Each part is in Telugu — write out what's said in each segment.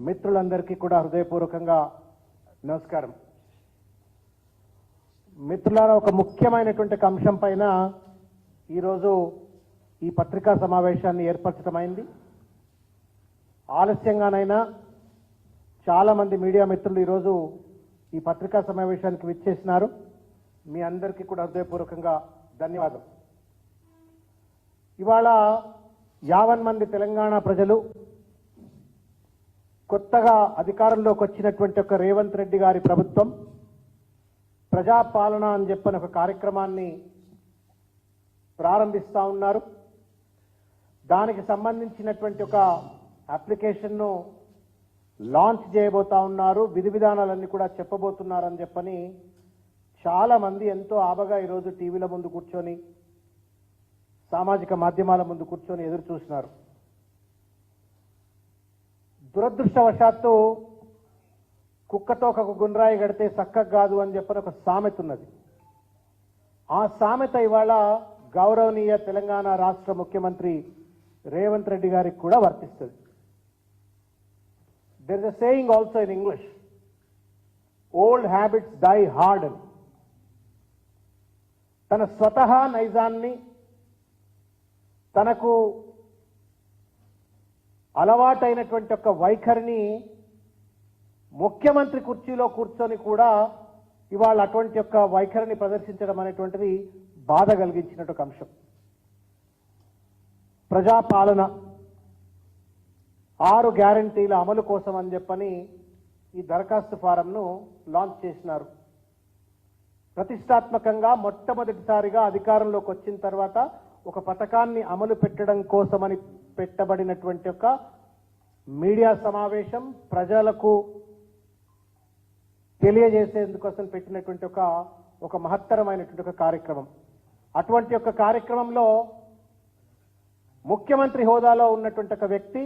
మిత్రులందరికీ కూడా హృదయపూర్వకంగా నమస్కారం. మిత్రులారా ఒక ముఖ్యమైనటువంటి ఒక అంశం పైన ఈరోజు ఈ పత్రికా సమావేశాన్ని ఏర్పరచడమైంది. ఆలస్యంగానైనా చాలామంది మీడియా మిత్రులు ఈరోజు ఈ పత్రికా సమావేశానికి విచ్చేసినారు. మీ అందరికీ కూడా హృదయపూర్వకంగా ధన్యవాదం. ఇవాళ యావన్ మంది తెలంగాణ ప్రజలు కొత్తగా అధికారంలోకి వచ్చినటువంటి ఒక రేవంత్ రెడ్డి గారి ప్రభుత్వం ప్రజాపాలన అని చెప్పని ఒక కార్యక్రమాన్ని ప్రారంభిస్తూ ఉన్నారు. దానికి సంబంధించినటువంటి ఒక అప్లికేషన్ను లాంచ్ చేయబోతా ఉన్నారు. విధి విధానాలన్నీ కూడా చెప్పబోతున్నారని చెప్పని చాలామంది ఎంతో ఆబగా ఈరోజు టీవీల ముందు కూర్చొని సామాజిక మాధ్యమాల ముందు కూర్చొని ఎదురు చూసినారు దురదృష్టవశాత్తు కుక్కతో ఒక గుండ్రాయి కడితే చక్కగా కాదు అని చెప్పని ఒక సామెత ఉన్నది. ఆ సామెత ఇవాళ గౌరవనీయ తెలంగాణ రాష్ట్ర ముఖ్యమంత్రి రేవంత్ రెడ్డి గారికి కూడా వర్తిస్తుంది. There is a saying also in English old habits die hard అని తన స్వతహా నైజాన్ని తనకు అలవాటైనటువంటి ఒక వైఖరిని ముఖ్యమంత్రి కుర్చీలో కూర్చొని కూడా ఇవాళ అటువంటి యొక్క వైఖరిని ప్రదర్శించడం అనేటువంటిది బాధ కలిగించినట్టు ఒక అంశం. ప్రజాపాలన ఆరు గ్యారంటీల అమలు కోసం అని చెప్పని ఈ దరఖాస్తు ఫారంను లాంచ్ చేసినారు. ప్రతిష్టాత్మకంగా మొట్టమొదటిసారిగా అధికారంలోకి వచ్చిన తర్వాత ఒక పథకాన్ని అమలు పెట్టడం కోసమని పెట్టబడినటువంటి ఒక మీడియా సమావేశం ప్రజలకు తెలియజేసేందుకోసం పెట్టినటువంటి ఒక ఒక మహత్తరమైనటువంటి ఒక కార్యక్రమం. అటువంటి ఒక కార్యక్రమంలో ముఖ్యమంత్రి హోదాలో ఉన్నటువంటి ఒక వ్యక్తి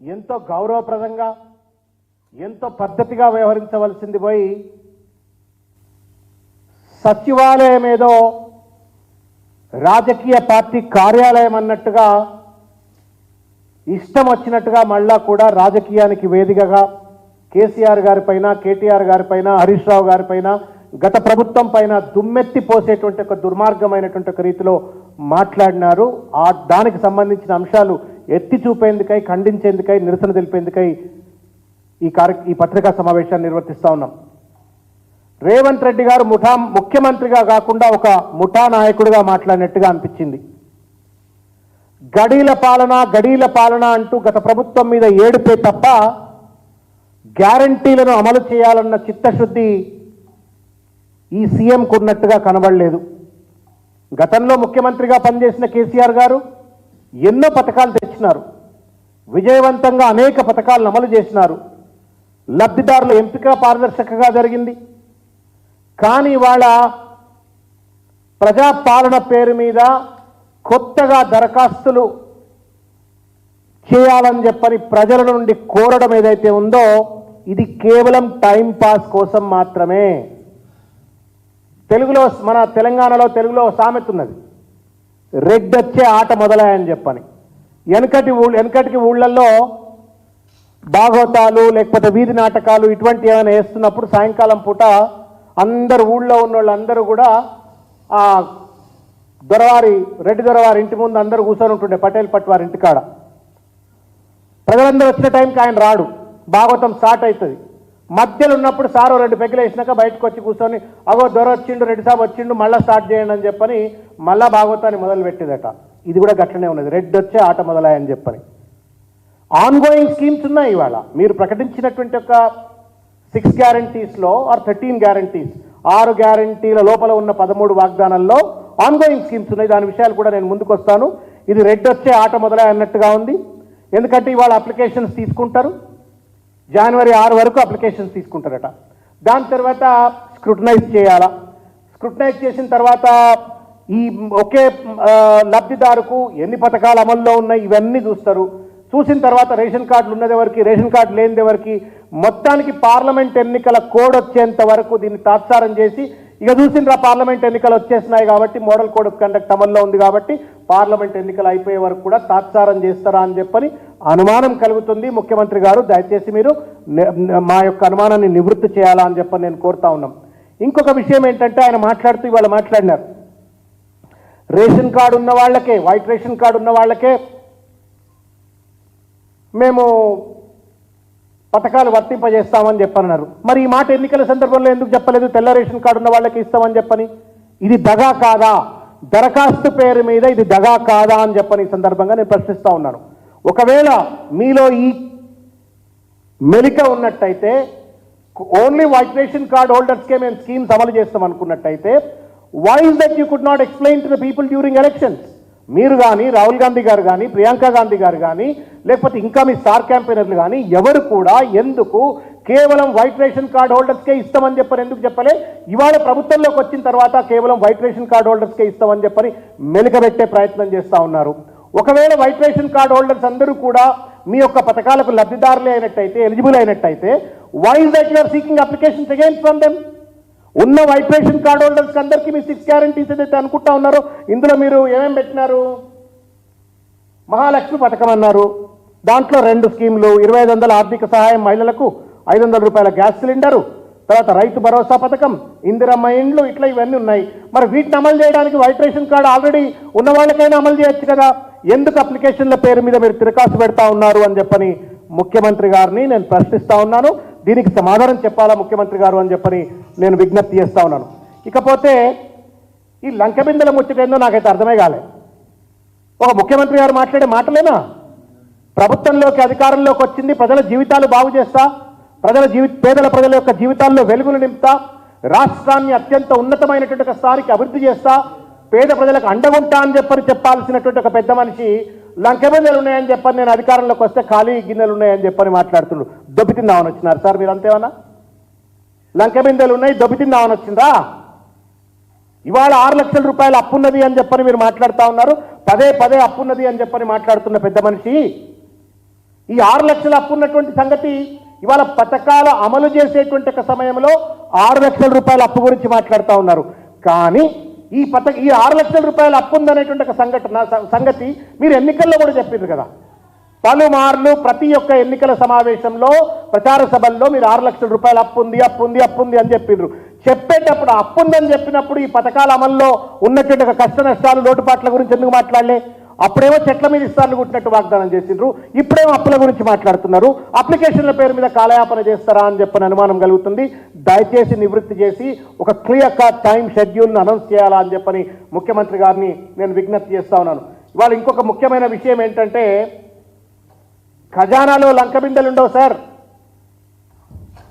ఎంతో గౌరవప్రదంగా ఎంతో పద్ధతిగా వ్యవహరించవలసింది పోయి సచివాలయం ఏదో రాజకీయ పార్టీ కార్యాలయం అన్నట్టుగా ఇష్టం వచ్చినట్టుగా మళ్ళా కూడా రాజకీయానికి వేదికగా కేసీఆర్ గారిపైన కేటీఆర్ గారిపైన హరీష్ రావు గారిపైన గత ప్రభుత్వం పైన దుమ్మెత్తి పోసేటువంటి ఒక దుర్మార్గమైనటువంటి ఒక రీతిలో మాట్లాడినారు. ఆ దానికి సంబంధించిన అంశాలు ఎత్తి చూపేందుకై ఖండించేందుకై నిరసన తెలిపేందుకై ఈ కార్య ఈ పత్రికా సమావేశాన్ని నిర్వర్తిస్తా ఉన్నాం. రేవంత్ రెడ్డి గారు ముఠా ముఖ్యమంత్రిగా కాకుండా ఒక ముఠా నాయకుడిగా మాట్లాడినట్టుగా అనిపించింది. గడీల పాలన గడీల పాలన అంటూ గత ప్రభుత్వం మీద ఏడుపే తప్ప గ్యారంటీలను అమలు చేయాలన్న చిత్తశుద్ధి ఈ సీఎంకు ఉన్నట్టుగా కనబడలేదు. గతంలో ముఖ్యమంత్రిగా పనిచేసిన కేసీఆర్ గారు ఎన్నో పథకాలు తెచ్చినారు. విజయవంతంగా అనేక పథకాలను అమలు చేసినారు. లబ్ధిదారుల ఎంపిక పారదర్శకంగా జరిగింది. కానీ ఇవాళ ప్రజాపాలన పేరు మీద కొత్తగా దరఖాస్తులు చేయాలని చెప్పని ప్రజల నుండి కోరడం ఏదైతే ఉందో ఇది కేవలం టైం పాస్ కోసం మాత్రమే. తెలుగులో మన తెలంగాణలో తెలుగులో సామెత ఉన్నది. రెడ్డొచ్చే ఆట మొదలాయని చెప్పని. వెనకటి ఊళ్ళ వెనకటికి ఊళ్ళల్లో భాగవతాలు లేకపోతే వీధి నాటకాలు ఇటువంటి ఏమైనా వేస్తున్నప్పుడు సాయంకాలం పూట అందరు ఊళ్ళో ఉన్న వాళ్ళందరూ కూడా ఆ దొరవారి రెడ్డి దొరవారి ఇంటి ముందు అందరూ కూర్చొని ఉంటుండే పటేల్ పట్వారి ఇంటికాడ ప్రజలందరూ వచ్చిన టైంకి ఆయన రాడు. భాగవతం స్టార్ట్ అవుతుంది మధ్యలో ఉన్నప్పుడు సారు రెండు పెగ్గులు వేసినాక బయటకు వచ్చి కూర్చొని అగో దొర వచ్చిండు రెడ్డి సాబ్ వచ్చిండు మళ్ళీ స్టార్ట్ చేయండి అని చెప్పని మళ్ళా భాగవతాన్ని మొదలుపెట్టేదట. ఇది కూడా గట్లనే ఉన్నది. రెడ్డి వచ్చే ఆట మొదలాయని చెప్పని. ఆన్గోయింగ్ స్కీమ్స్ ఉన్నాయి ఇవాళ. మీరు ప్రకటించినటువంటి ఒక సిక్స్ గ్యారంటీస్లో ఆర్ థర్టీన్ గ్యారంటీస్. ఆరు గ్యారంటీల లోపల ఉన్న పదమూడు వాగ్దానాల్లో ఆన్గోయింగ్ స్కీమ్స్ ఉన్నాయి. దాని విషయాలు కూడా నేను ముందుకు వస్తాను ఇది రెడ్ వచ్చే ఆట మొదలై అన్నట్టుగా ఉంది. ఎందుకంటే ఇవాళ అప్లికేషన్స్ తీసుకుంటారు. జనవరి ఆరు వరకు అప్లికేషన్స్ తీసుకుంటారట. దాని తర్వాత స్క్రూటనైజ్ చేయాలా? స్క్రూటనైజ్ చేసిన తర్వాత ఈ ఒకే లబ్ధిదారుకు ఎన్ని పథకాలు అమల్లో ఉన్నాయి? ఇవన్నీ చూస్తారు. చూసిన తర్వాత రేషన్ కార్డులు ఉన్నది ఎవరికి రేషన్ కార్డు లేనిది ఎవరికి మొత్తానికి పార్లమెంట్ ఎన్నికల కోడ్ వచ్చేంత వరకు దీన్ని తాత్సారం చేసి ఇక చూసినరా పార్లమెంట్ ఎన్నికలు వచ్చేసినాయి కాబట్టి మోడల్ కోడ్ ఆఫ్ కండక్ట్ అమల్లో ఉంది కాబట్టి పార్లమెంట్ ఎన్నికలు అయిపోయే వరకు కూడా తాత్సారం చేస్తారా అని చెప్పని అనుమానం కలుగుతుంది. ముఖ్యమంత్రి గారు దయచేసి మీరు మా యొక్క అనుమానాన్ని నివృత్తి చేయాలా అని చెప్పని నేను కోరుతా ఉన్నాం. ఇంకొక విషయం ఏంటంటే ఆయన మాట్లాడుతూ ఇవాళ మాట్లాడినారు. రేషన్ కార్డు ఉన్న వాళ్ళకే వైట్ రేషన్ కార్డు ఉన్న వాళ్ళకే మేము పథకాలు వర్తింపజేస్తామని చెప్పన్నారు మరి ఈ మాట ఎన్నికల సందర్భంలో ఎందుకు చెప్పలేదు? తెల్ల రేషన్ కార్డు ఉన్న వాళ్ళకి ఇస్తామని చెప్పని? ఇది దగా కాదా? దరఖాస్తు పేరు మీద ఇది దగా కాదా అని చెప్పని ఈ సందర్భంగా నేను ప్రశ్నిస్తా ఉన్నాను. ఒకవేళ మీలో ఈ మెలిక ఉన్నట్టయితే ఓన్లీ వైట్ రేషన్ కార్డ్ హోల్డర్స్కే మేము స్కీమ్స్ అమలు చేస్తాం అనుకున్నట్టయితే why is that you could not explain to the people during elections మీరు కానీ రాహుల్ గాంధీ గారు కానీ ప్రియాంక గాంధీ గారు కానీ లేకపోతే ఇంకా మీ స్టార్ క్యాంపెయినర్లు కానీ ఎవరు కూడా ఎందుకు కేవలం వైట్ రేషన్ కార్డ్ హోల్డర్స్కే ఇస్తామని చెప్పని ఎందుకు చెప్పలే? ఇవాళ ప్రభుత్వంలోకి వచ్చిన తర్వాత కేవలం వైట్ రేషన్ కార్డ్ హోల్డర్స్కే ఇస్తామని చెప్పని మెలకబెట్టే ప్రయత్నం చేస్తూ ఉన్నారు. ఒకవేళ వైట్ రేషన్ కార్డ్ హోల్డర్స్ అందరూ కూడా మీ యొక్క పథకాలకు లబ్ధిదారులే అయినట్టయితే ఎలిజిబుల్ అయినట్టయితే why is that you are seeking applications again from them ఉన్న వైట్ రేషన్ కార్డ్ హోల్డర్స్కి అందరికీ మీ సిక్స్ గ్యారంటీస్ ఏదైతే అనుకుంటా ఉన్నారో ఇందులో మీరు ఏమేమి పెట్టినారు? మహాలక్ష్మి పథకం అన్నారు. దాంట్లో రెండు స్కీములు ఇరవై ఐదు వందల ఆర్థిక సహాయం మహిళలకు ఐదు వందల రూపాయల గ్యాస్ సిలిండరు తర్వాత రైతు భరోసా పథకం ఇందిరమ్మ ఇండ్లు ఇట్లా ఇవన్నీ ఉన్నాయి. మరి వీటిని అమలు చేయడానికి వైట్ రేషన్ కార్డు ఆల్రెడీ ఉన్న వాళ్ళకైనా అమలు చేయొచ్చు కదా? ఎందుకు అప్లికేషన్ల పేరు మీద మీరు తిరకాసు పెడతా ఉన్నారు అని చెప్పని ముఖ్యమంత్రి గారిని నేను ప్రశ్నిస్తా ఉన్నాను. దీనికి సమాధానం చెప్పాలా ముఖ్యమంత్రి గారు అని చెప్పని నేను విజ్ఞప్తి చేస్తా ఉన్నాను. ఇకపోతే ఈ లంకబిందెల ముచ్చటేందో నాకైతే అర్థమే కాలే. ఒక ముఖ్యమంత్రి గారు మాట్లాడే మాటలేనా? ప్రభుత్వంలోకి అధికారంలోకి వచ్చింది ప్రజల జీవితాలు బాగు చేస్తా ప్రజల జీవి పేదల ప్రజల యొక్క జీవితాల్లో వెలుగులు నింపుతా రాష్ట్రాన్ని అత్యంత ఉన్నతమైనటువంటి ఒక స్థాయికి అభివృద్ధి చేస్తా పేద ప్రజలకు అండగుంటా అని చెప్పని చెప్పాల్సినటువంటి ఒక పెద్ద మనిషి లంకెబిందెలు ఉన్నాయని చెప్పని నేను అధికారంలోకి వస్తే ఖాళీ గిన్నెలు ఉన్నాయని చెప్పని మాట్లాడుతుండ్రు దొబ్బితిందామని వచ్చినారు సార్ మీరు అంతేమన్నా లంకెబిందెలు ఉన్నాయి దొబ్బితిందామని వచ్చిందా ఇవాళ ఆరు లక్షల రూపాయలు అప్పున్నది అని చెప్పని మీరు మాట్లాడుతూ ఉన్నారు. పదే పదే అప్పున్నది అని చెప్పని మాట్లాడుతున్న పెద్ద మనిషి. ఈ ఆరు లక్షల అప్పు ఉన్నటువంటి సంగతి ఇవాళ పథకాల అమలు చేసేటువంటి సమయంలో ఆరు లక్షల రూపాయల అప్పు గురించి మాట్లాడుతూ ఉన్నారు. కానీ ఈ పథక ఈ ఆరు లక్షల రూపాయలు అప్పు ఉందనేటువంటి ఒక సంఘటన సంగతి మీరు ఎన్నికల్లో కూడా చెప్పింది కదా. పలుమార్లు ప్రతి ఒక్క ఎన్నికల సమావేశంలో ప్రచార సభల్లో మీరు ఆరు లక్షల రూపాయలు అప్పు ఉంది అప్పు ఉంది అప్పు ఉంది అని చెప్పిండ్రు చెప్పేటప్పుడు అప్పు ఉందని చెప్పినప్పుడు ఈ పథకాల అమల్లో ఉన్నటువంటి కష్ట నష్టాలు లోటుపాట్ల గురించి ఎందుకు మాట్లాడలే? అప్పుడేమో చెట్ల మీద ఇస్తారని కుట్టినట్టు వాగ్దానం చేసిండ్రు. ఇప్పుడేమో అప్పుల గురించి మాట్లాడుతున్నారు. అప్లికేషన్ల పేరు మీద కాలయాపన చేస్తారా అని చెప్పని అనుమానం కలుగుతుంది. దయచేసి నివృత్తి చేసి ఒక క్లియర్ కట్ టైం షెడ్యూల్ను అనౌన్స్ చేయాలా అని చెప్పని ముఖ్యమంత్రి గారిని నేను విజ్ఞప్తి చేస్తా ఉన్నాను. ఇవాళ ఇంకొక ముఖ్యమైన విషయం ఏంటంటే ఖజానాలో లంకబిందెలు ఉండవు సార్.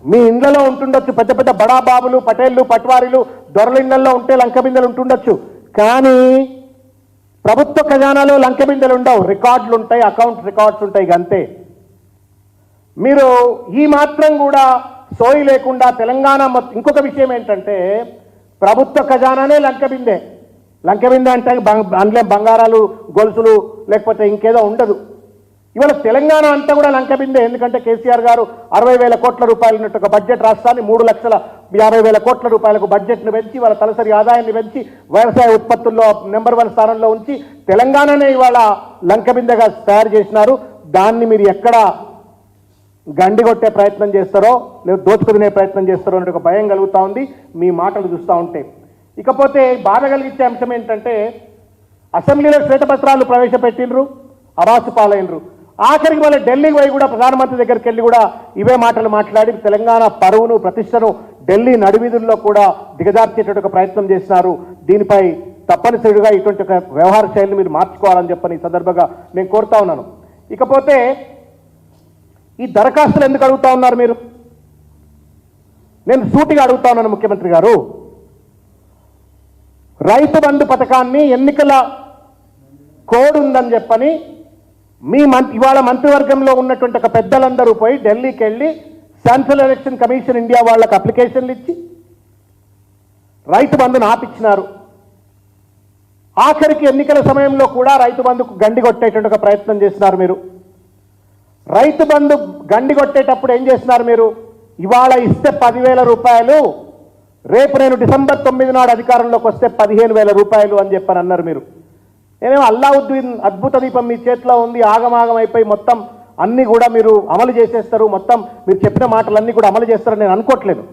మీ ఇండ్లలో ఉంటుండొచ్చు పెద్ద పెద్ద బడా బాబులు పటేళ్ళు పట్వారీలు దొరల ఇండ్లలో ఉంటే లంకబిందెలు ఉంటుండొచ్చు. కానీ ప్రభుత్వ ఖజానాలో లంకబిందెలు ఉండవు. రికార్డులు ఉంటాయి అకౌంట్ రికార్డ్స్ ఉంటాయి అంతే. మీరు ఈ మాత్రం కూడా సోయి లేకుండా తెలంగాణ మొత్తం ఇంకొక విషయం ఏంటంటే ప్రభుత్వ ఖజానానే లంకబిందే లంకబిందే అంటే బంగ్- అందులో బంగారాలు గొలుసులు లేకపోతే ఇంకేదో ఉండదు. ఇవాళ తెలంగాణ అంతా కూడా లంకెబిందే ఎందుకంటే కేసీఆర్ గారు అరవై వేల కోట్ల రూపాయలు ఉన్నట్టు ఒక బడ్జెట్ రాష్ట్రాన్ని మూడు లక్షల యాభై వేల కోట్ల రూపాయలకు బడ్జెట్ను పెంచి వాళ్ళ తలసరి ఆదాయాన్ని పెంచి వ్యవసాయ ఉత్పత్తుల్లో నెంబర్ వన్ స్థానంలో ఉంచి తెలంగాణనే ఇవాళ లంకబిందెగా తయారు చేసినారు. దాన్ని మీరు ఎక్కడ గండి కొట్టే ప్రయత్నం చేస్తారో లేదా దోచుకునే ప్రయత్నం చేస్తారో అనే ఒక భయం కలుగుతూ ఉంది. మీ మాటలు చూస్తూ ఉంటే. ఇకపోతే బాధ కలిగించే అంశం ఏంటంటే అసెంబ్లీలో శ్వేతపత్రాలు ప్రవేశపెట్టిండ్రు అవాసు పాలైనరు ఆఖరికి మళ్ళీ ఢిల్లీకి పోయి కూడా ప్రధానమంత్రి దగ్గరికి వెళ్ళి కూడా ఇవే మాటలు మాట్లాడి తెలంగాణ పరువును ప్రతిష్టను ఢిల్లీ నడివీధుల్లో కూడా దిగజార్చేటటువంటి ఒక ప్రయత్నం చేసినారు దీనిపై తప్పనిసరిగా ఇటువంటి ఒక వ్యవహార శైలిని మీరు మార్చుకోవాలని చెప్పని ఈ సందర్భంగా నేను కోరుతా ఉన్నాను. ఇకపోతే ఈ దరఖాస్తులు ఎందుకు అడుగుతా ఉన్నారు మీరు? నేను సూటిగా అడుగుతా ఉన్నాను ముఖ్యమంత్రి గారు. రైతు బంధు పథకాన్ని ఎన్నికల కోడ్ ఉందని చెప్పని మీ మంత్ ఇవాళ మంత్రివర్గంలో ఉన్నటువంటి ఒక పెద్దలందరూ పోయి ఢిల్లీకి వెళ్ళి సెంట్రల్ ఎలక్షన్ కమిషన్ ఇండియా వాళ్ళకి అప్లికేషన్లు ఇచ్చి రైతు బంధును ఆపిచ్చినారు. ఆఖరికి ఎన్నికల సమయంలో కూడా రైతు బంధుకు గండి కొట్టేటువంటి ఒక ప్రయత్నం చేసినారు మీరు. రైతు బంధు గండి కొట్టేటప్పుడు ఏం చేస్తున్నారు మీరు? ఇవాళ ఇస్తే పదివేల రూపాయలు రేపు నేను డిసెంబర్ తొమ్మిది నాడు అధికారంలోకి వస్తే పదిహేను వేల రూపాయలు అని చెప్పని అన్నారు మీరు. నేనేమో అల్లావుద్దీన్ అద్భుత దీపం మీ చేతిలో ఉంది ఆగమాగం అయిపోయి మొత్తం అన్నీ కూడా మీరు అమలు చేసేస్తారు మొత్తం మీరు చెప్పిన మాటలన్నీ కూడా అమలు చేస్తారని నేను అనుకోవట్లేదు.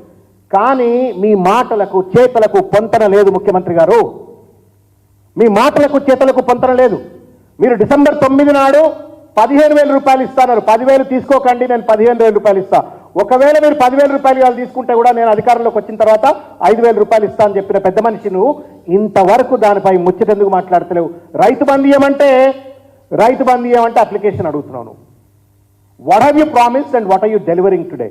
కానీ మీ మాటలకు చేతలకు పొంతన లేదు ముఖ్యమంత్రి గారు. మీ మాటలకు చేతలకు పొంతన లేదు. మీరు డిసెంబర్ తొమ్మిది నాడు పదిహేను వేల రూపాయలు ఇస్తాన్నారు పదివేలు తీసుకోకండి నేను పదిహేను వేల రూపాయలు ఇస్తా. ఒకవేళ మీరు పదివేల రూపాయలు ఇవాళ తీసుకుంటే కూడా నేను అధికారంలోకి వచ్చిన తర్వాత ఐదు వేల రూపాయలు ఇస్తా అని చెప్పిన పెద్ద మనిషి నువ్వు ఇంతవరకు దానిపై ముచ్చటెందుకు మాట్లాడతలేవు. రైతు బంధు ఏమంటే రైతు బంధు ఏమంటే అప్లికేషన్ అడుగుతున్నావు what have you promise and what are you delivering today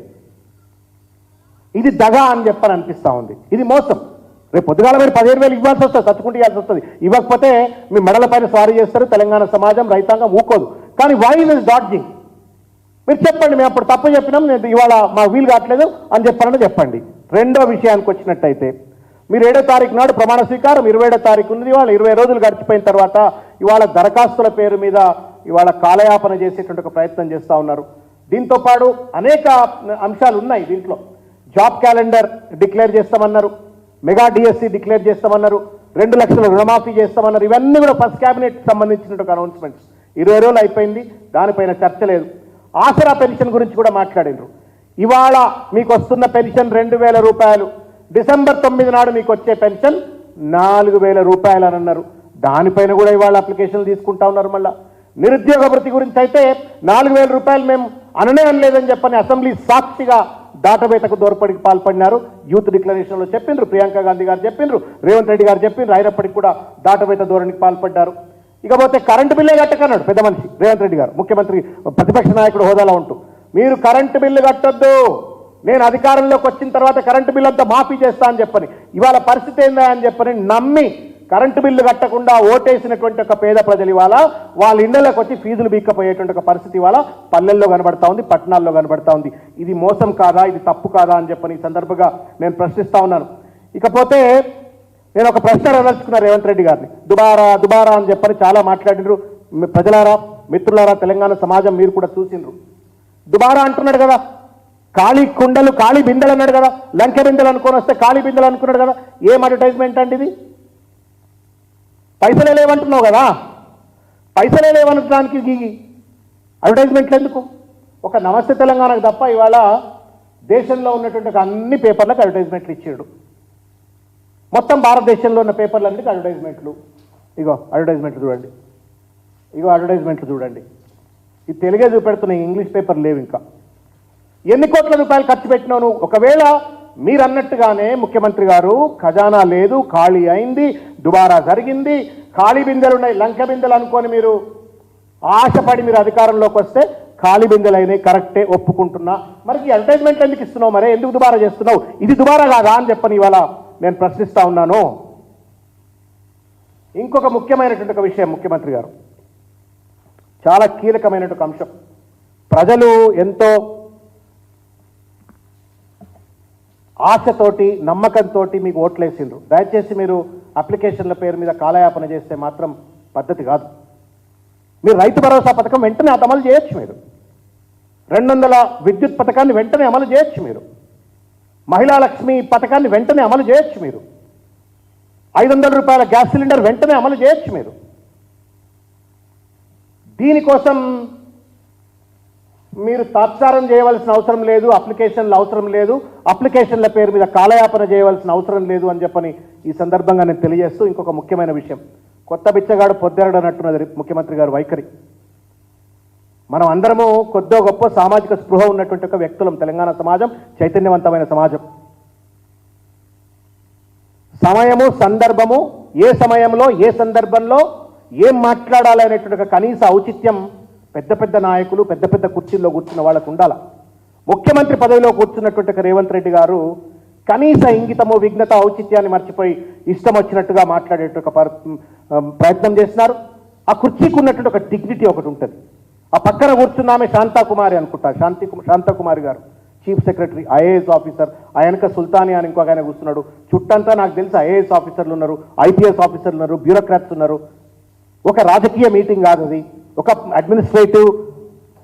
ఇది దగా అని చెప్పని అనిపిస్తూ ఉంది. ఇది మోసం. రేపు పొద్దుగాల మీరు పదిహేను వేలు ఇవ్వాల్సి వస్తుంది చచ్చుకుంటే ఇవ్వాల్సి వస్తుంది. ఇవ్వకపోతే మీ మెడల పైన స్వారీ చేస్తారు తెలంగాణ సమాజం రైతాంగం ఊకోదు. కానీ వై ఇస్ డాడ్జింగ్ మీరు చెప్పండి మేము అప్పుడు తప్పు చెప్పినాం నేను ఇవాళ మా వీలు కావట్లేదు అని చెప్పాలని చెప్పండి. రెండో విషయానికి వచ్చినట్టయితే మీరు ఏడో తారీఖు నాడు ప్రమాణ స్వీకారం ఇరవై ఏడో తారీఖు ఉంది ఇవాళ ఇరవై రోజులు గడిచిపోయిన తర్వాత ఇవాళ దరఖాస్తుల పేరు మీద ఇవాళ కాలయాపన చేసేటువంటి ఒక ప్రయత్నం చేస్తూ ఉన్నారు. దీంతో పాటు అనేక అంశాలు ఉన్నాయి దీంట్లో. జాబ్ క్యాలెండర్ డిక్లేర్ చేస్తామన్నారు మెగా డిఎస్సి డిక్లేర్ చేస్తామన్నారు రెండు లక్షల రుణమాఫీ చేస్తామన్నారు ఇవన్నీ కూడా ఫస్ట్ క్యాబినెట్ సంబంధించినటువంటి అనౌన్స్మెంట్స్. ఇరవై రోజులు అయిపోయింది దానిపైన చర్చ లేదు. ఆసరా పెన్షన్ గురించి కూడా మాట్లాడినరు. ఇవాళ మీకు వస్తున్న పెన్షన్ రెండు వేల రూపాయలు. డిసెంబర్ తొమ్మిది నాడు మీకు వచ్చే పెన్షన్ నాలుగు వేల రూపాయలు అని అన్నారు. దానిపైన కూడా ఇవాళ అప్లికేషన్లు తీసుకుంటా ఉన్నారు మళ్ళా. నిరుద్యోగ వృత్తి గురించి అయితే నాలుగు వేల రూపాయలు మేము అననే అనలేదని చెప్పని అసెంబ్లీ సాక్షిగా దాటవేతకు దోర్పడికి పాల్పడినారు. యూత్ డిక్లరేషన్లో చెప్పిండ్రు. ప్రియాంక గాంధీ గారు చెప్పిండ్రు. రేవంత్ రెడ్డి గారు చెప్పిండ్రు. అయినప్పటికీ కూడా దాటవేత ధోరణికి పాల్పడ్డారు. ఇకపోతే కరెంటు బిల్లే కట్టకన్నాడు పెద్ద మనిషి రేవంత్ రెడ్డి గారు. ముఖ్యమంత్రి ప్రతిపక్ష నాయకుడు హోదాలో ఉంటూ. మీరు కరెంటు బిల్లు కట్టొద్దు. నేను అధికారంలోకి వచ్చిన తర్వాత కరెంటు బిల్లు అంతా మాఫీ చేస్తా అని చెప్పని ఇవాళ పరిస్థితి ఏందా అని చెప్పని నమ్మి కరెంటు బిల్లు కట్టకుండా ఓటేసినటువంటి ఒక పేద ప్రజలు ఇవాళ వాళ్ళ ఇళ్ళలోకి వచ్చి ఫీజులు బీక్కపోయేటువంటి ఒక పరిస్థితి ఇవాళ పల్లెల్లో కనబడతా ఉంది పట్టణాల్లో కనబడతా ఉంది. ఇది మోసం కాదా? ఇది తప్పు కాదా అని చెప్పని ఈ సందర్భంగా నేను ప్రశ్నిస్తా ఉన్నాను. ఇకపోతే నేను ఒక ప్రశ్న అడగదలుచుకున్నా రేవంత్ రెడ్డి గారిని. దుబారా దుబారా అని చెప్పని చాలా మాట్లాడినరు. ప్రజలారా మిత్రులారా తెలంగాణ సమాజం మీరు కూడా చూసిండ్రు. దుబారా అంటున్నాడు కదా. ఖాళీ కుండలు ఖాళీ బిందెలు అన్నాడు కదా. లంక బిందెలు అనుకొని వస్తే ఖాళీ బిందెలు అనుకున్నాడు కదా. ఏం అడ్వర్టైజ్మెంట్ అండి ఇది? పైసలే లేవంటున్నావు కదా. పైసలే లేవనడానికి అడ్వర్టైజ్మెంట్లు ఎందుకు? ఒక నమస్తే తెలంగాణకు తప్ప ఇవాళ దేశంలో ఉన్నటువంటి అన్ని పేపర్లకు అడ్వర్టైజ్మెంట్లు ఇచ్చాడు. మొత్తం భారతదేశంలో ఉన్న పేపర్లన్నిటికీ అడ్వర్టైజ్మెంట్లు ఇగో అడ్వర్టైజ్మెంట్లు చూడండి. ఇగో అడ్వర్టైజ్మెంట్లు చూడండి. ఇది తెలుగే చూపెడుతున్నాయి ఇంగ్లీష్ పేపర్ లేవు ఇంకా. ఎన్ని కోట్ల రూపాయలు ఖర్చు పెట్టినాను? ఒకవేళ మీరు అన్నట్టుగానే ముఖ్యమంత్రి గారు ఖజానా లేదు ఖాళీ అయింది దుబారా జరిగింది ఖాళీ బిందెలు ఉన్నాయి లంక బిందెలు అనుకొని మీరు ఆశపడి మీరు అధికారంలోకి వస్తే ఖాళీ బిందెలు అయినాయి కరెక్టే ఒప్పుకుంటున్నా. మరి ఈ అడ్వర్టైజ్మెంట్ ఎందుకు ఇస్తున్నావు? మరే ఎందుకు దుబారా చేస్తున్నావు? ఇది దుబారా కాదా అని చెప్పని ఇవాళ నేను ప్రశ్నిస్తా ఉన్నాను. ఇంకొక ముఖ్యమైనటువంటి ఒక విషయం ముఖ్యమంత్రి గారు. చాలా కీలకమైనటువంటి అంశం. ప్రజలు ఎంతో ఆశతోటి నమ్మకంతో మీకు ఓట్లేసిండ్రు. దయచేసి మీరు అప్లికేషన్ల పేరు మీద కాలయాపన చేస్తే మాత్రం పద్ధతి కాదు. మీరు రైతు భరోసా పథకం వెంటనే అమలు చేయొచ్చు మీరు. రెండు వందల విద్యుత్ పథకాన్ని వెంటనే అమలు చేయొచ్చు మీరు. మహిళా లక్ష్మి పథకాన్ని వెంటనే అమలు చేయొచ్చు మీరు. ఐదు వందల రూపాయల గ్యాస్ సిలిండర్ వెంటనే అమలు చేయొచ్చు మీరు. దీనికోసం మీరు తాత్సారం చేయవలసిన అవసరం లేదు అప్లికేషన్లు అవసరం లేదు అప్లికేషన్ల పేరు మీద కాలయాపన చేయవలసిన అవసరం లేదు అని చెప్పని ఈ సందర్భంగా నేను తెలియజేస్తూ ఇంకొక ముఖ్యమైన విషయం. కొత్త బిచ్చగాడు పొద్దెరడనట్టున్నది ముఖ్యమంత్రి గారు వైఖరి. మనం అందరము కొద్దో గొప్ప సామాజిక స్పృహ ఉన్నటువంటి ఒక వ్యక్తులం తెలంగాణ సమాజం చైతన్యవంతమైన సమాజం. సమయము సందర్భము ఏ సమయంలో ఏ సందర్భంలో ఏం మాట్లాడాలి అనేటువంటి ఒక కనీస ఔచిత్యం పెద్ద పెద్ద నాయకులు పెద్ద పెద్ద కుర్చీల్లో కూర్చున్న వాళ్ళకు ఉండాల? ముఖ్యమంత్రి పదవిలో కూర్చున్నటువంటి రేవంత్ రెడ్డి గారు కనీస ఇంగితము విఘ్నత ఔచిత్యాన్ని మర్చిపోయి ఇష్టం వచ్చినట్టుగా మాట్లాడేట ప్రయత్నం చేస్తున్నారు. ఆ కుర్చీకి ఉన్నటువంటి ఒక డిగ్నిటీ ఒకటి ఉంటుంది. ఆ పక్కన కూర్చున్న ఆమె శాంతాకుమారి అనుకుంటా. శాంతి శాంతకుమారి గారు. చీఫ్ సెక్రటరీ ఐఏఎస్ ఆఫీసర్ ఆయనక సుల్తాని అని ఇంకొక ఆయన కూర్చున్నాడు. చుట్టంతా నాకు తెలిసి ఐఏఎస్ ఆఫీసర్లు ఉన్నారు ఐపీఎస్ ఆఫీసర్లు ఉన్నారు బ్యూరోక్రాట్స్ ఉన్నారు. ఒక రాజకీయ మీటింగ్ కాదు అది. ఒక అడ్మినిస్ట్రేటివ్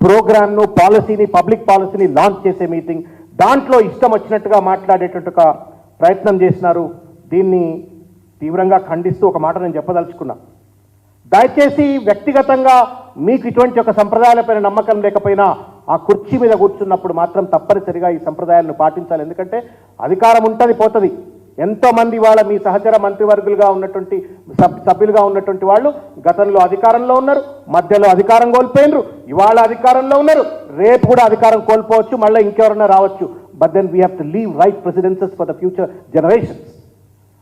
ప్రోగ్రామ్ను పాలసీని పబ్లిక్ పాలసీని లాంచ్ చేసే మీటింగ్ దాంట్లో ఇష్టం వచ్చినట్టుగా మాట్లాడేటట్టుగా ఒక ప్రయత్నం చేసినారు. దీన్ని తీవ్రంగా ఖండిస్తూ ఒక మాట నేను చెప్పదలుచుకున్నా. దయచేసి వ్యక్తిగతంగా మీకు ఇటువంటి ఒక సంప్రదాయాలపైన నమ్మకం లేకపోయినా ఆ కుర్చీ మీద కూర్చున్నప్పుడు మాత్రం తప్పనిసరిగా ఈ సంప్రదాయాలను పాటించాలి. ఎందుకంటే అధికారం ఉంటుంది పోతుంది. ఎంతోమంది ఇవాళ వాళ్ళ మీ సహచర మంత్రివర్గులుగా ఉన్నటువంటి సబ్ సభ్యులుగా ఉన్నటువంటి వాళ్ళు గతంలో అధికారంలో ఉన్నారు మధ్యలో అధికారం కోల్పోయినరు ఇవాళ అధికారంలో ఉన్నారు. రేపు కూడా అధికారం కోల్పోవచ్చు మళ్ళీ ఇంకెవరైనా రావచ్చు. But then we have to leave right precedents for the future generations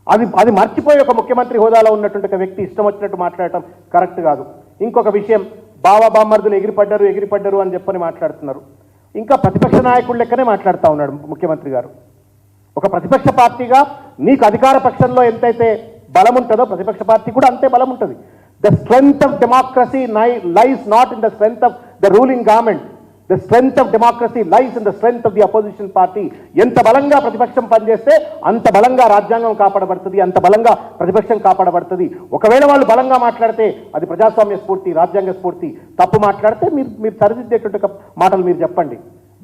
అది అది మర్చిపోయి ఒక ముఖ్యమంత్రి హోదాలో ఉన్నటువంటి ఒక వ్యక్తి ఇష్టం వచ్చినట్టు మాట్లాడటం కరెక్ట్ కాదు. ఇంకొక విషయం బావా బామ్మర్దులు ఎగిరిపడ్డారు ఎగిరిపడ్డారు అని చెప్పని మాట్లాడుతున్నారు. ఇంకా ప్రతిపక్ష నాయకుడు లెక్కనే మాట్లాడుతూ ఉన్నాడు ముఖ్యమంత్రి గారు. ఒక ప్రతిపక్ష పార్టీగా నీకు అధికార పక్షంలో ఎంతైతే బలం ఉంటుందో ప్రతిపక్ష పార్టీ కూడా అంతే బలం ఉంటుంది. ద స్ట్రెంగ్త్ ఆఫ్ డెమోక్రసీ నై lies not in the strength of the ruling government the strength of democracy lies in the strength of the opposition party ఎంత బలంగా ప్రతిపక్షం పనిచేస్తే అంత బలంగా రాజ్యాంగం కాపాడబడుతుంది అంత బలంగా ప్రతిపక్షం కాపాడబడుతుంది. ఒకవేళ వాళ్ళు బలంగా మాట్లాడితే అది ప్రజాస్వామ్య స్ఫూర్తి రాజ్యాంగ స్ఫూర్తి. తప్పు మాట్లాడితే మీరు మీరు సరిదిద్దేటువంటి మాటలు మీరు చెప్పండి.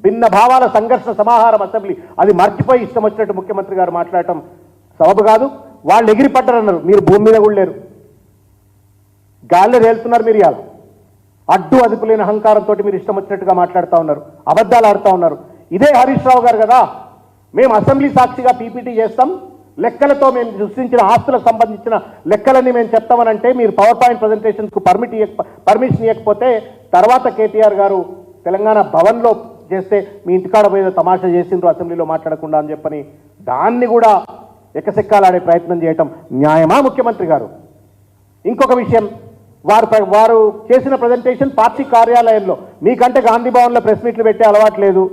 భిన్న భావాల సంఘర్షణ సమాహారం అసెంబ్లీ అది మర్చిపోయి ఇష్టం వచ్చినట్టు ముఖ్యమంత్రి గారు మాట్లాడటం సబబు కాదు. వాళ్ళు ఎగిరిపడ్డారన్నారు మీరు భూమి మీద కూడా లేరు. గాల్లో రేలుతున్నారు మీరు ఇవాళ. అడ్డు అదుపు లేని అహంకారంతో మీరు ఇష్టం వచ్చినట్టుగా మాట్లాడుతూ ఉన్నారు. అబద్ధాలు ఆడుతూ ఉన్నారు. ఇదే హరీష్ రావు గారు కదా? మేము అసెంబ్లీ సాక్షిగా పీపీటీ చేస్తాం. లెక్కలతో మేము సృష్టించిన ఆస్తులకు సంబంధించిన లెక్కలన్నీ మేము చెప్తామనంటే మీరు పవర్ పాయింట్ ప్రజెంటేషన్కు పర్మిట్ ఇవ్వక పర్మిషన్ ఇవ్వకపోతే తర్వాత కేటీఆర్ గారు తెలంగాణ భవన్లో చేస్తే మీ ఇంటికాడ పోయేదో తమాషా చేసిండ్రు అసెంబ్లీలో మాట్లాడకుండా అని చెప్పని దాన్ని కూడా ఎకసెక్కాలాడే ప్రయత్నం చేయటం న్యాయమా ముఖ్యమంత్రి గారు? ఇంకొక విషయం వారు వారు చేసిన ప్రజెంటేషన్ పార్టీ కార్యాలయంలో. మీకంటే గాంధీ భవన్లో ప్రెస్ మీట్లు పెట్టే అలవాటు లేదు.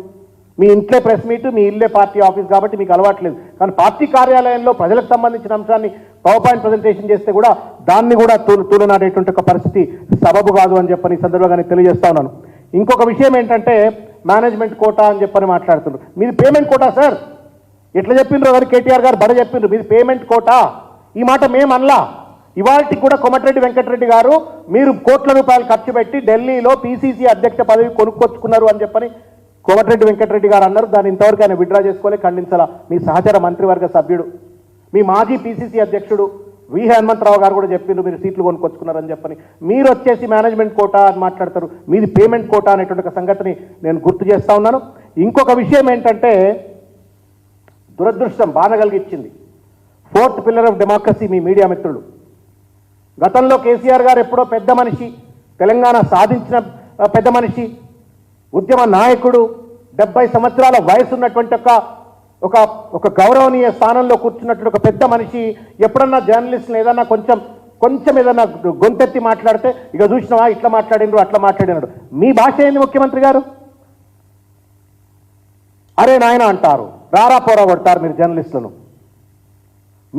మీ ఇంట్లో ప్రెస్ మీట్ మీ ఇల్లే పార్టీ ఆఫీస్ కాబట్టి మీకు అలవాటు లేదు. కానీ పార్టీ కార్యాలయంలో ప్రజలకు సంబంధించిన అంశాన్ని పవర్ పాయింట్ ప్రజెంటేషన్ చేస్తే కూడా దాన్ని కూడా తూలు తూలనాడేటువంటి ఒక పరిస్థితి సబబు కాదు అని చెప్పని సందర్భంగా తెలియజేస్తా ఉన్నాను. ఇంకొక విషయం ఏంటంటే మేనేజ్మెంట్ కోటా అని చెప్పని మాట్లాడుతున్నారు. మీది పేమెంట్ కోటా సార్ ఎట్లా చెప్పిండ్రు గారు కేటీఆర్ గారు బడ చెప్పిండ్రు. మీది పేమెంట్ కోటా ఈ మాట మేము అనలా ఇవాళకి కూడా కోమటిరెడ్డి వెంకటరెడ్డి గారు మీరు కోట్ల రూపాయలు ఖర్చు పెట్టి ఢిల్లీలో పీసీసీ అధ్యక్ష పదవి కొనుక్కొచ్చుకున్నారు అని చెప్పని కోమటిరెడ్డి వెంకటరెడ్డి గారు అన్నారు. దాన్ని ఇంతవరకు ఆయన విడ్రా చేసుకోలే ఖండించాలా? మీ సహచర మంత్రివర్గ సభ్యుడు మీ మాజీ పీసీసీ అధ్యక్షుడు వి. హనుమంతరావు గారు కూడా చెప్పిండ్రు మీరు సీట్లు కొనుక్కొచ్చుకున్నారని చెప్పని. మీరు వచ్చేసి మేనేజ్మెంట్ కోటా అని మాట్లాడతారు. మీది పేమెంట్ కోటా అనేటువంటి ఒక సంగతిని నేను గుర్తు చేస్తా ఉన్నాను. ఇంకొక విషయం ఏంటంటే దురదృష్టం బాధ కలిగించింది. ఫోర్త్ పిల్లర్ ఆఫ్ డెమోక్రసీ మీ మీడియా మిత్రులు. గతంలో కేసీఆర్ గారు ఎప్పుడో పెద్ద మనిషి తెలంగాణ సాధించిన పెద్ద మనిషి ఉద్యమ నాయకుడు డెబ్బై సంవత్సరాల వయసు ఉన్నటువంటి ఒక ఒక ఒక గౌరవనీయ స్థానంలో కూర్చున్నటువంటి ఒక పెద్ద మనిషి ఎప్పుడన్నా జర్నలిస్టులు ఏదన్నా కొంచెం కొంచెం ఏదన్నా గొంతెత్తి మాట్లాడితే ఇక చూసినావా? ఇట్లా మాట్లాడినరు అట్లా మాట్లాడినాడు. మీ భాష ఏంది ముఖ్యమంత్రి గారు? అరే నాయన అంటారు. రారా పోరా కొడతారు మీరు జర్నలిస్టులను.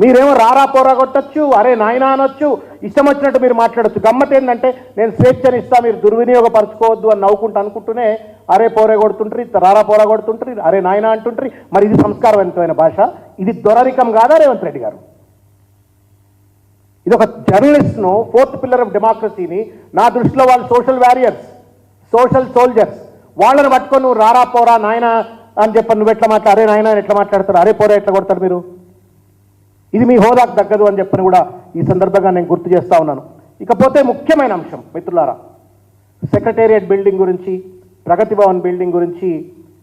మీరేమో రారా పోరా కొట్టచ్చు అరే నాయనా అనొచ్చు. ఇష్టం వచ్చినట్టు మీరు మాట్లాడొచ్చు. గమ్మత్ ఏంటంటే నేను స్వేచ్ఛని ఇస్తా మీరు దుర్వినియోగపరచుకోవద్దు అని నవ్వుకుంటూ అనుకుంటూనే అరే పోరే కొడుతుంటారు రారా పోరా కొడుతుంటారు అరే నాయనా అంటుంటారు మరి ఇది సంస్కారవంతమైన భాష ఇది దొరరికం కాదా రేవంత్ రెడ్డి గారు? ఇది ఒక జర్నలిస్ట్ను ఫోర్త్ పిల్లర్ ఆఫ్ డెమోక్రసీని నా దృష్టిలో వాళ్ళు సోషల్ వారియర్స్ సోషల్ సోల్జర్స్. వాళ్ళని పట్టుకొని నువ్వు రారా పోరా నాయన అని చెప్పి నువ్వు ఎట్లా మాట్లా అరే నాయన అని ఎట్లా మాట్లాడతారు? అరే పోరా ఎట్లా కొడతారు మీరు? ఇది మీ హోదాకు తగ్గదు అని చెప్పని కూడా ఈ సందర్భంగా నేను గుర్తు చేస్తా ఉన్నాను. ఇకపోతే ముఖ్యమైన అంశం మిత్రులారా సెక్రటేరియట్ బిల్డింగ్ గురించి ప్రగతి భవన్ బిల్డింగ్ గురించి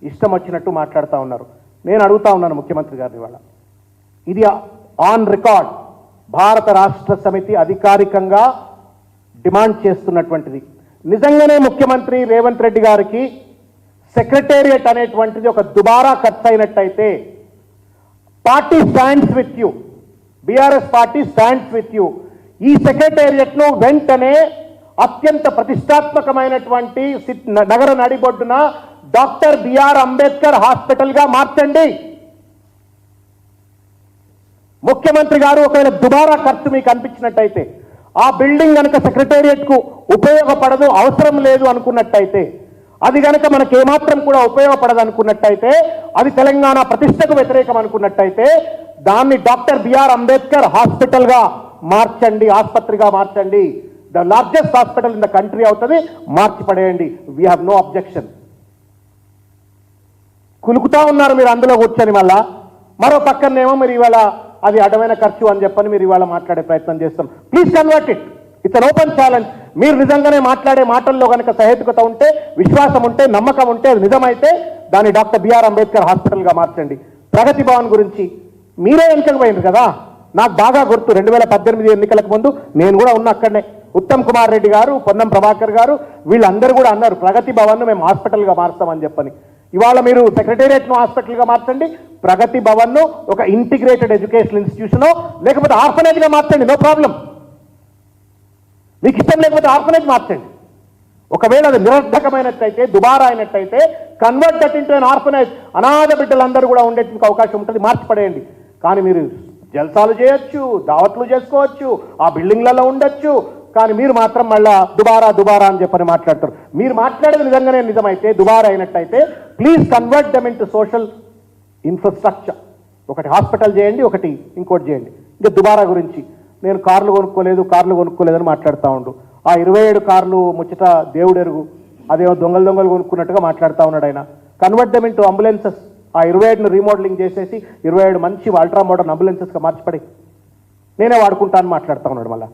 ఇష్టం వచ్చినట్టు మాట్లాడుతూ ఉన్నారు. నేను అడుగుతా ఉన్నాను ముఖ్యమంత్రి గారిని ఇవాళ. ఇది ఆన్ రికార్డ్ భారత రాష్ట్ర సమితి అధికారికంగా డిమాండ్ చేస్తున్నటువంటిది. నిజంగానే ముఖ్యమంత్రి రేవంత్ రెడ్డి గారికి సెక్రటేరియట్ అనేటువంటిది ఒక దుబారా ఖర్చు అయినట్టయితే party stands with you BRS party stands with you ఈ సెక్రటేరియట్ను వెంటనే అత్యంత ప్రతిష్టాత్మకమైనటువంటి సిట్- నగర నడిబొడ్డున డాక్టర్ బిఆర్ అంబేద్కర్ హాస్పిటల్గా మార్చండి. ముఖ్యమంత్రి గారు ఒకవేళ దుబారా ఖర్చు మీకు అనిపించినట్టయితే ఆ బిల్డింగ్ కనుక సెక్రటేరియట్కు ఉపయోగపడదు అవసరం లేదు అనుకున్నట్టయితే అది కనుక మనకి ఏమాత్రం కూడా ఉపయోగపడదు అనుకున్నట్టయితే అది తెలంగాణ ప్రతిష్టకు వ్యతిరేకం అనుకున్నట్టయితే దాన్ని డాక్టర్ బిఆర్ అంబేద్కర్ హాస్పిటల్గా మార్చండి ఆసుపత్రిగా మార్చండి. The largest hospital in the country అవుతుంది మార్చి పడేయండి. వీ హ్యావ్ నో అబ్జెక్షన్ కులుకుతా ఉన్నారు మీరు అందులో కూర్చొని మళ్ళా. మరో పక్కనేమో మీరు ఇవాళ అది అడమైన ఖర్చు అని చెప్పని మీరు ఇవాళ మాట్లాడే ప్రయత్నం చేస్తాం. Please convert it it's an open challenge మీరు నిజంగానే మాట్లాడే మాటల్లో కనుక సహేతుకత ఉంటే విశ్వాసం ఉంటే నమ్మకం ఉంటే అది నిజమైతే దాన్ని డాక్టర్ బిఆర్ అంబేద్కర్ హాస్పిటల్గా మార్చండి. ప్రగతి భవన్ గురించి మీరే ఎన్నికకు పోయింది కదా? నాకు బాగా గుర్తు రెండు వేల పద్దెనిమిది ఎన్నికలకు ముందు నేను కూడా ఉన్న అక్కడనే. ఉత్తమ్ కుమార్ రెడ్డి గారు పొన్నం ప్రభాకర్ గారు వీళ్ళందరూ కూడా అన్నారు ప్రగతి భవన్ను మేము హాస్పిటల్గా మారుస్తామని చెప్పని. ఇవాళ మీరు సెక్రటేరియట్ను హాస్పిటల్గా మార్చండి ప్రగతి భవన్ను ఒక ఇంటిగ్రేటెడ్ ఎడ్యుకేషన్ ఇన్స్టిట్యూషనో లేకపోతే ఆర్ఫనేజ్గా మార్చండి నో ప్రాబ్లం. మీకు ఇష్టం లేకపోతే ఆర్ఫనేజ్ మార్చండి. ఒకవేళ అది నిరర్ధకమైనట్టయితే దుబారా అయినట్టయితే convert that into an orphanage. అనాథ బిడ్డలందరూ కూడా ఉండేందుకు అవకాశం ఉంటుంది మార్చి పడేయండి. కానీ మీరు జల్సాలు చేయొచ్చు దావత్లు చేసుకోవచ్చు ఆ బిల్డింగ్లలో ఉండొచ్చు కానీ మీరు మాత్రం మళ్ళా దుబారా దుబారా అని చెప్పని మాట్లాడతారు. మీరు మాట్లాడేది నిజంగానే నిజమైతే దుబారా అయినట్టయితే please convert them into social infrastructure ఒకటి హాస్పిటల్ చేయండి ఒకటి ఇంకోటి చేయండి. ఇంకా దుబారా గురించి. నేను కార్లు కొనుక్కోలేదు కార్లు కొనుక్కోలేదని మాట్లాడుతూ ఉండు. ఆ ఇరవై ఏడు కార్లు ముచ్చట దేవుడెరుగు. అదేమో దొంగలు దొంగలు కొనుక్కున్నట్టుగా మాట్లాడుతూ ఉన్నాడు ఆయన. కన్వర్ట్ దమ్ ఇంటూ అంబులెన్సెస్ ఆ ఇరవై ఏడును రీమోడలింగ్ చేసేసి ఇరవై ఏడు మంచి అల్ట్రా మోడర్న్ అంబులెన్సెస్గా మార్చిపడి నేనే వాడుకుంటాను మాట్లాడుతూ ఉన్నాడు మళ్ళా.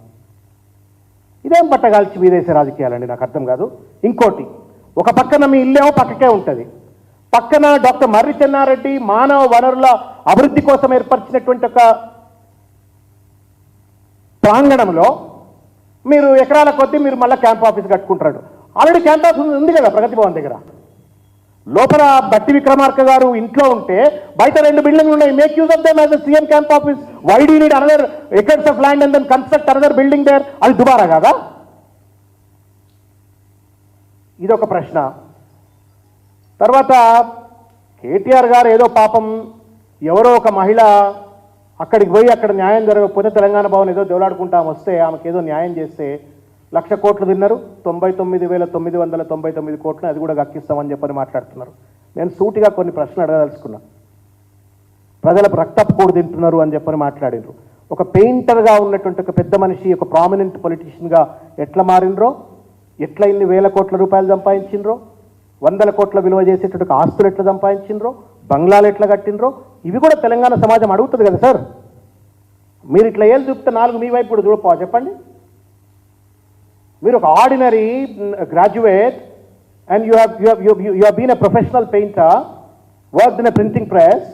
ఇదేం పట్టగాల్చి విదేశీ రాజకీయాలండి నాకు అర్థం కాదు. ఇంకోటి ఒక పక్కన మీ ఇల్లేమో పక్కకే ఉంటుంది. పక్కన డాక్టర్ మర్రి చెన్నారెడ్డి మానవ వనరుల అభివృద్ధి కోసం ఏర్పరిచినటువంటి ఒక ప్రాంగణంలో మీరు ఎకరాల కొద్దీ మీరు మళ్ళీ క్యాంప్ ఆఫీస్ కట్టుకుంటారు ఆల్రెడీ క్యాంప్ ఆఫీస్ ఉంది కదా ప్రగతి భవన్ దగ్గర. లోపల బట్టి విక్రమార్క గారు ఇంట్లో ఉంటే బయట రెండు బిల్డింగ్లు ఉన్నాయి. Make use of them as CM camp office why do need another acres of land and then construct another building there అది దుబారా కాదా? ఇది ఒక ప్రశ్న. తర్వాత కేటీఆర్ గారు ఏదో పాపం ఎవరో ఒక మహిళ అక్కడికి పోయి అక్కడ న్యాయం జరగకపోతే తెలంగాణ భవన్ ఏదో దేవులాడుకుంటాం వస్తే ఆమెకేదో ఏదో న్యాయం చేస్తే లక్ష కోట్లు తిన్నారు తొంభై తొమ్మిది వేల తొమ్మిది వందల తొంభై తొమ్మిది కోట్లు అది కూడా గక్కిస్తామని చెప్పని మాట్లాడుతున్నారు. నేను సూటిగా కొన్ని ప్రశ్నలు అడగదలుచుకున్నా ప్రజలకు రక్తపు కూడు తింటున్నారు అని చెప్పని మాట్లాడినరు ఒక పెయింటర్గా ఉన్నటువంటి ఒక పెద్ద మనిషి ఒక ప్రామినెంట్ పొలిటీషియన్గా ఎట్లా మారినరో ఎట్లా ఇన్ని వేల కోట్ల రూపాయలు సంపాదించినరో వందల కోట్ల విలువ చేసేటటువంటి ఆస్తులు ఎట్లా సంపాదించినరో బంగ్లాలు ఎట్లా కట్టినరో ఇవి కూడా తెలంగాణ సమాజం అడుగుతుంది కదా సార్. మీరు ఇట్లా ఏళ్ళు చూపితే నాలుగు మీ వైపు కూడా చూడపో చెప్పండి. మీరు ఒక ordinary graduate and you have you you you have been a professional painter work in a printing press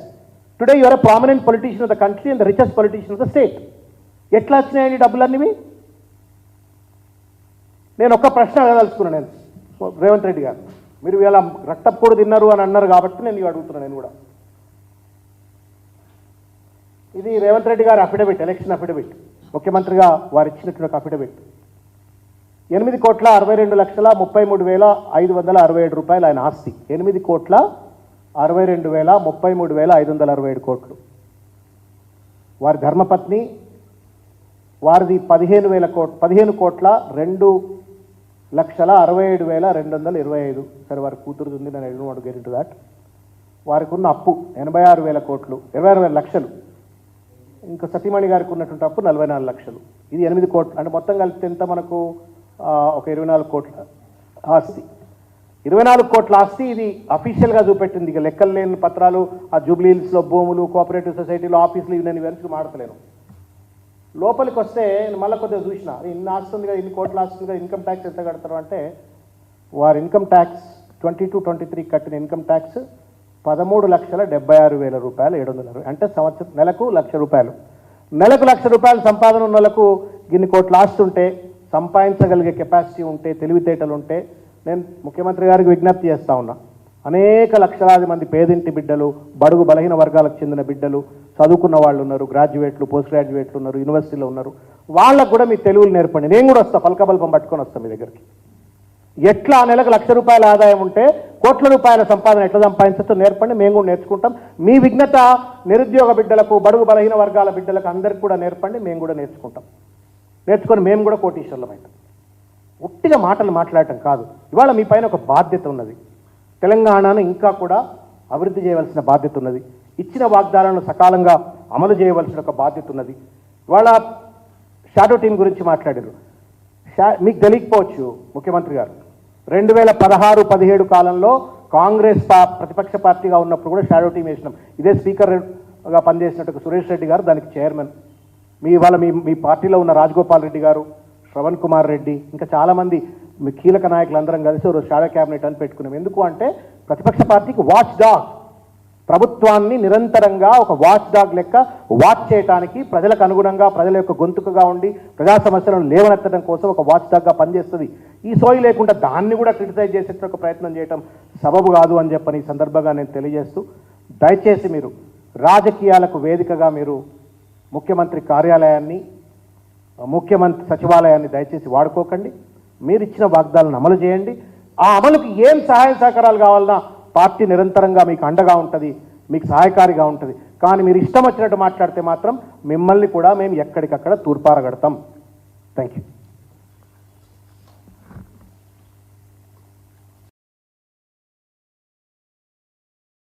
today you're a prominent politician of the country and the richest politician of the state ఎట్లా వచ్చినాయండి డబ్బులన్నీవి నేను ఒక్క ప్రశ్న అడగదలుచుకున్నాను నేను. రేవంత్ రెడ్డి గారు. మీరు ఇలా రక్తపు కూడా తిన్నారు అని అన్నారు కాబట్టి నేను ఇవి అడుగుతున్నాను నేను కూడా. ఇది రేవంత్ రెడ్డి గారి అఫిడవిట్ ఎలక్షన్ అఫిడవిట్ ముఖ్యమంత్రిగా వారు ఇచ్చినటువంటి ఒక అఫిడవిట్ ఎనిమిది కోట్ల అరవై రెండు లక్షల ముప్పై మూడు వేల ఐదు వందల అరవై ఏడు రూపాయలు ఆయన ఆస్తి. ఎనిమిది కోట్ల అరవై రెండు వేల ముప్పై మూడు వేల ఐదు వందల అరవై ఏడు కోట్లు. వారి ధర్మపత్ని వారిది పదిహేను వేల కోట్ పదిహేను కోట్ల రెండు లక్షల అరవై ఏడు వేల రెండు వందల ఇరవై ఐదు. సరే వారి కూతురుది ఉంది నేను ఎన్నో గెట్ టు దాట్ వారికి ఉన్న అప్పు ఎనభై ఆరు వేల కోట్లు ఇరవై ఆరు వేల లక్షలు. ఇంకా సతీమణి గారికి ఉన్నటువంటి అప్పు నలభై నాలుగు లక్షలు. ఇది ఎనిమిది కోట్లు. అంటే మొత్తం కలిపితే ఎంత మనకు? ఒక ఇరవై నాలుగు కోట్ల ఆస్తి. ఇరవై నాలుగు కోట్ల ఆస్తి ఇది అఫీషియల్గా చూపెట్టింది. ఇక లెక్కలు లేని పత్రాలు ఆ జూబ్లీహిల్స్లో భూములు కోఆపరేటివ్ సొసైటీలో ఆఫీసులు ఇవి నేను వెనక్కి మాడతలేను లోపలికి వస్తే నేను మళ్ళీ కొద్దిగా చూసిన ఇన్ని ఆస్తుంది కదా ఇన్ని కోట్ల ఆస్తుంది కదా ఇన్కమ్ ట్యాక్స్ ఎంత కడతారు? అంటే వారి income tax twenty two twenty three కట్టిన ఇన్కమ్ ట్యాక్స్ పదమూడు లక్షల డెబ్బై ఆరు వేల రూపాయలు ఏడు వందల అరవై అంటే సంవత్సరం నెలకు లక్ష రూపాయలు. నెలకు లక్ష రూపాయలు సంపాదన ఉన్న వాళ్ళకు గిన్ని కోట్ల ఆస్తుంటే సంపాదించగలిగే కెపాసిటీ ఉంటే తెలివితేటలు ఉంటే నేను ముఖ్యమంత్రి గారికి విజ్ఞప్తి చేస్తా ఉన్నా. అనేక లక్షలాది మంది పేదింటి బిడ్డలు బడుగు బలహీన వర్గాలకు చెందిన బిడ్డలు చదువుకున్న వాళ్ళు ఉన్నారు గ్రాడ్యుయేట్లు పోస్ట్ గ్రాడ్యుయేట్లు ఉన్నారు యూనివర్సిటీలో ఉన్నారు. వాళ్ళకు కూడా మీ తెలుగులు నేర్పండి. నేను కూడా వస్తా పలకబల్పం పట్టుకొని వస్తాను మీ దగ్గరికి. ఎట్లా ఆ నెలకు లక్ష రూపాయల ఆదాయం ఉంటే కోట్ల రూపాయల సంపాదన ఎట్లా సంపాదించచ్చో నేర్పండి మేము కూడా నేర్చుకుంటాం. మీ విఘ్నత నిరుద్యోగ బిడ్డలకు బడుగు బలహీన వర్గాల బిడ్డలకు అందరికి కూడా నేర్పండి మేము కూడా నేర్చుకుంటాం. నేర్చుకొని మేము కూడా కోటీశ్వరులమైతాం ఉట్టిగా మాటలు మాట్లాడటం కాదు. ఇవాళ మీ పైన ఒక బాధ్యత ఉన్నది. తెలంగాణను ఇంకా కూడా అభివృద్ధి చేయవలసిన బాధ్యత ఉన్నది. ఇచ్చిన వాగ్దానాలను సకాలంగా అమలు చేయవలసిన ఒక బాధ్యత ఉన్నది. ఇవాళ షాడో టీం గురించి మాట్లాడారు. షా- మీకు తెలియకపోవచ్చు ముఖ్యమంత్రి గారు. రెండు వేల పదహారు పదిహేడు కాలంలో కాంగ్రెస్ పా ప్రతిపక్ష పార్టీగా ఉన్నప్పుడు కూడా షాడో టీం వేసినాం. ఇదే స్పీకర్గా పనిచేసినట్టు సురేష్ రెడ్డి గారు దానికి చైర్మన్ మీ ఇవాళ మీ మీ పార్టీలో ఉన్న రాజగోపాల్ రెడ్డి గారు శ్రవణ్ కుమార్ రెడ్డి ఇంకా చాలామంది మీ కీలక నాయకులందరం కలిసి ఒక షాడో క్యాబినెట్ అని పెట్టుకున్నాం. ఎందుకు అంటే ప్రతిపక్ష పార్టీకి వాచ్ డాగ్ ప్రభుత్వాన్ని నిరంతరంగా ఒక వాచ్ డాగ్ లెక్క వాచ్ చేయడానికి ప్రజలకు అనుగుణంగా ప్రజల యొక్క గొంతుకగా ఉండి ప్రజా సమస్యలను లేవనెత్తడం కోసం ఒక వాచ్ డాగ్గా పనిచేస్తుంది. ఈ సోయి లేకుండా దాన్ని కూడా క్రిటిసైజ్ చేసే ఒక ప్రయత్నం చేయడం సబబు కాదు అని చెప్పని ఈ సందర్భంగా నేను తెలియజేస్తూ దయచేసి మీరు రాజకీయాలకు వేదికగా మీరు ముఖ్యమంత్రి కార్యాలయాన్ని ముఖ్యమంత్రి సచివాలయాన్ని దయచేసి వాడుకోకండి. మీరు ఇచ్చిన అమలు చేయండి. ఆ అమలుకి ఏం సహాయ సహకారాలు కావాలన్నా పార్టీ నిరంతరంగా మీకు అండగా ఉంటుంది మీకు సహాయకారిగా ఉంటుంది. కానీ మీరు ఇష్టం వచ్చినట్టు మాట్లాడితే మాత్రం మిమ్మల్ని కూడా మేము ఎక్కడికక్కడ తూర్పారగడతాం. Thank you